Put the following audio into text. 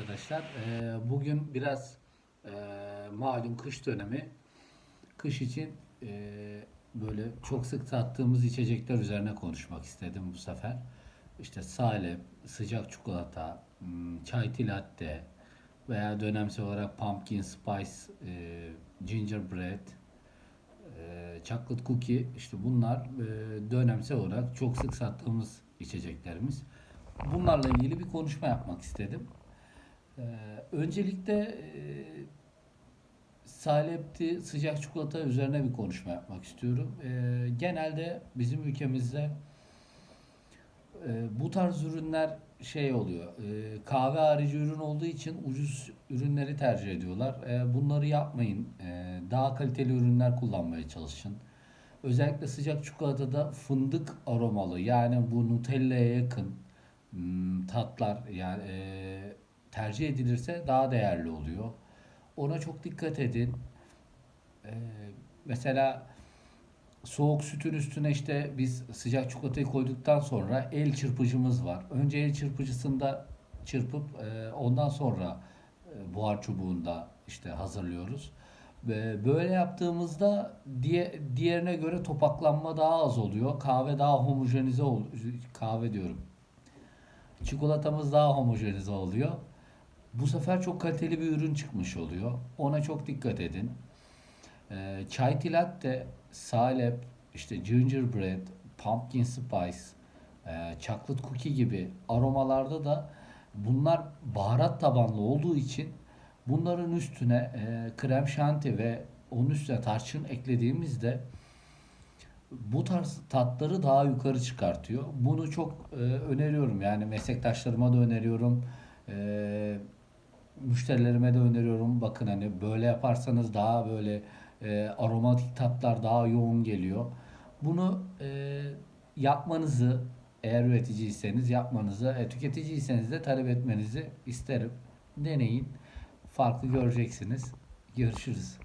arkadaşlar. Ee, bugün biraz e, malum kış dönemi. Kış için e, böyle çok sık tattığımız içecekler üzerine konuşmak istedim bu sefer. İşte salep, sıcak çikolata, hmm, çay latte veya dönemsel olarak pumpkin spice, e, gingerbread, e, chocolate cookie işte bunlar e, dönemsel olarak çok sık sattığımız içeceklerimiz. Bunlarla ilgili bir konuşma yapmak istedim. Ee, öncelikle e, salepti, sıcak çikolata üzerine bir konuşma yapmak istiyorum. Ee, genelde bizim ülkemizde e, bu tarz ürünler şey oluyor. e, kahve harici ürün olduğu için ucuz ürünleri tercih ediyorlar. E, bunları yapmayın. E, daha kaliteli ürünler kullanmaya çalışın. Özellikle sıcak çikolatada fındık aromalı yani bu Nutella'ya yakın hmm, tatlar yani e, tercih edilirse daha değerli oluyor. Ona çok dikkat edin. E, mesela soğuk sütün üstüne işte biz sıcak çikolatayı koyduktan sonra el çırpıcımız var. Önce el çırpıcısında çırpıp e, ondan sonra e, buhar çubuğunda işte hazırlıyoruz. Ve böyle yaptığımızda diye, diğerine göre topaklanma daha az oluyor. Kahve daha homojenize ol kahve diyorum. Çikolatamız daha homojenize oluyor. Bu sefer çok kaliteli bir ürün çıkmış oluyor. Ona çok dikkat edin. Ee, çay tea latte, salep, işte gingerbread, pumpkin spice, e, chocolate cookie gibi aromalarda da bunlar baharat tabanlı olduğu için bunların üstüne e, krem şanti ve onun üstüne tarçın eklediğimizde bu tarz tatları daha yukarı çıkartıyor. Bunu çok e, öneriyorum. Yani meslektaşlarıma da öneriyorum. E, müşterilerime de öneriyorum. Bakın hani böyle yaparsanız daha böyle e, aromatik tatlar daha yoğun geliyor. Bunu e, yapmanızı eğer üreticiyseniz yapmanızı, e, tüketiciyseniz de talep etmenizi isterim. Deneyin. Farklı göreceksiniz. Görüşürüz.